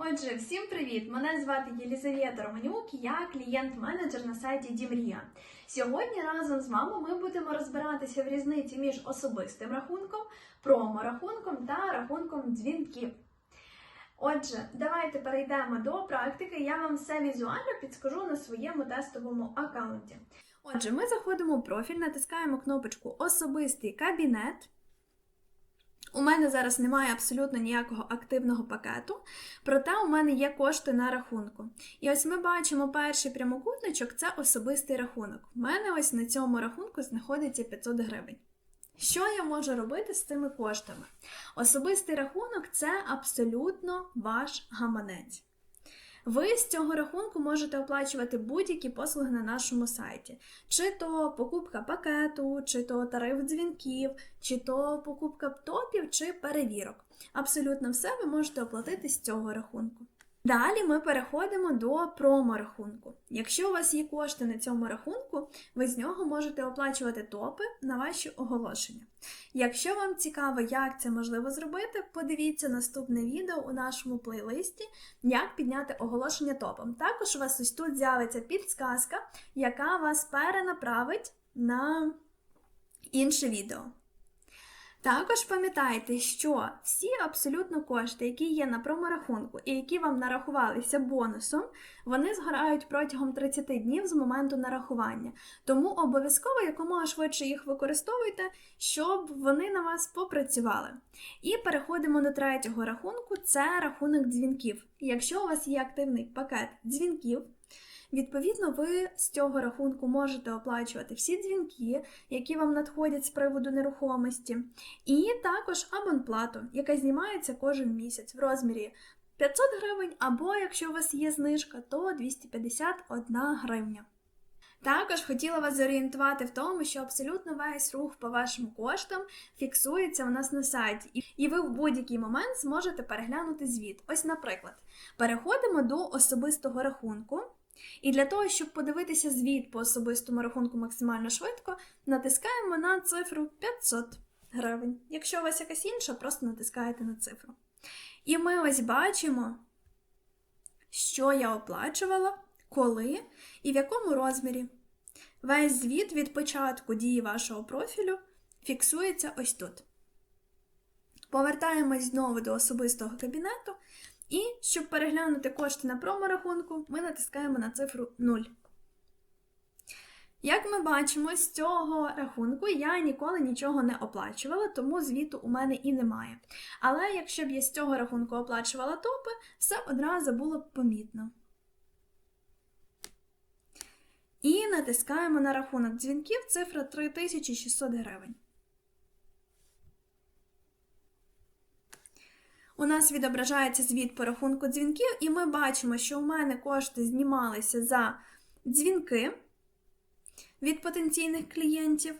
Отже, всім привіт! Мене звати Єлізавета Романюк, я клієнт-менеджер на сайті Дімрія. Сьогодні разом з вами ми будемо розбиратися в різниці між особистим рахунком, промо-рахунком та рахунком дзвінків. Отже, давайте перейдемо до практики. Я вам все візуально підскажу на своєму тестовому аккаунті. Отже, ми заходимо у профіль, натискаємо кнопочку Особистий кабінет. У мене зараз немає абсолютно ніякого активного пакету, проте у мене є кошти на рахунку. І ось ми бачимо перший прямокутничок це особистий рахунок. У мене ось на цьому рахунку знаходиться 500 гривень. Що я можу робити з цими коштами? Особистий рахунок це абсолютно ваш гаманець. Ви з цього рахунку можете оплачувати будь-які послуги на нашому сайті, чи то покупка пакету, чи то тариф дзвінків, чи то покупка топів, чи перевірок. Абсолютно все ви можете оплатити з цього рахунку. Далі ми переходимо до промо-рахунку. Якщо у вас є кошти на цьому рахунку, ви з нього можете оплачувати топи на ваші оголошення. Якщо вам цікаво, як це можливо зробити, подивіться наступне відео у нашому плейлисті Як підняти оголошення топом. Також у вас ось тут з'явиться підсказка, яка вас перенаправить на інше відео. Також пам'ятайте, що всі абсолютно кошти, які є на проморахунку і які вам нарахувалися бонусом, вони згорають протягом 30 днів з моменту нарахування. Тому обов'язково якомога швидше їх використовуйте, щоб вони на вас попрацювали. І переходимо до третього рахунку це рахунок дзвінків. Якщо у вас є активний пакет дзвінків, Відповідно, ви з цього рахунку можете оплачувати всі дзвінки, які вам надходять з приводу нерухомості, і також абонплату, яка знімається кожен місяць в розмірі 500 гривень, або якщо у вас є знижка, то 251 гривня. Також хотіла вас зорієнтувати в тому, що абсолютно весь рух по вашим коштам фіксується у нас на сайті, і- ви в будь-який момент зможете переглянути звіт. Ось, наприклад, переходимо до особистого рахунку. І для того, щоб подивитися звіт по особистому рахунку максимально швидко, натискаємо на цифру 500 гривень. Якщо у вас якась інша, просто натискаєте на цифру. І ми ось бачимо, що я оплачувала, коли і в якому розмірі. Весь звіт від початку дії вашого профілю фіксується ось тут. Повертаємось знову до особистого кабінету. І щоб переглянути кошти на проморахунку, ми натискаємо на цифру 0. Як ми бачимо, з цього рахунку я ніколи нічого не оплачувала, тому звіту у мене і немає. Але якщо б я з цього рахунку оплачувала топи, все одразу було б помітно. І натискаємо на рахунок дзвінків цифра 3600 гривень. У нас відображається звіт по рахунку дзвінків, і ми бачимо, що у мене кошти знімалися за дзвінки від потенційних клієнтів,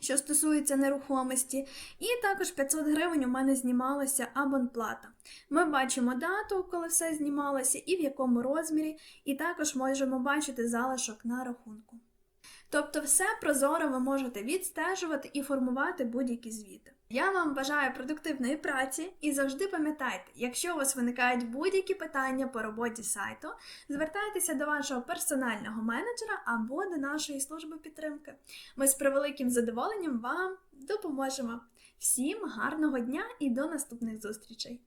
що стосується нерухомості, і також 500 гривень у мене знімалася абонплата. Ми бачимо дату, коли все знімалося, і в якому розмірі, і також можемо бачити залишок на рахунку. Тобто, все прозоро ви можете відстежувати і формувати будь-які звіти. Я вам бажаю продуктивної праці і завжди пам'ятайте, якщо у вас виникають будь-які питання по роботі сайту, звертайтеся до вашого персонального менеджера або до нашої служби підтримки. Ми з превеликим задоволенням вам допоможемо. Всім гарного дня і до наступних зустрічей!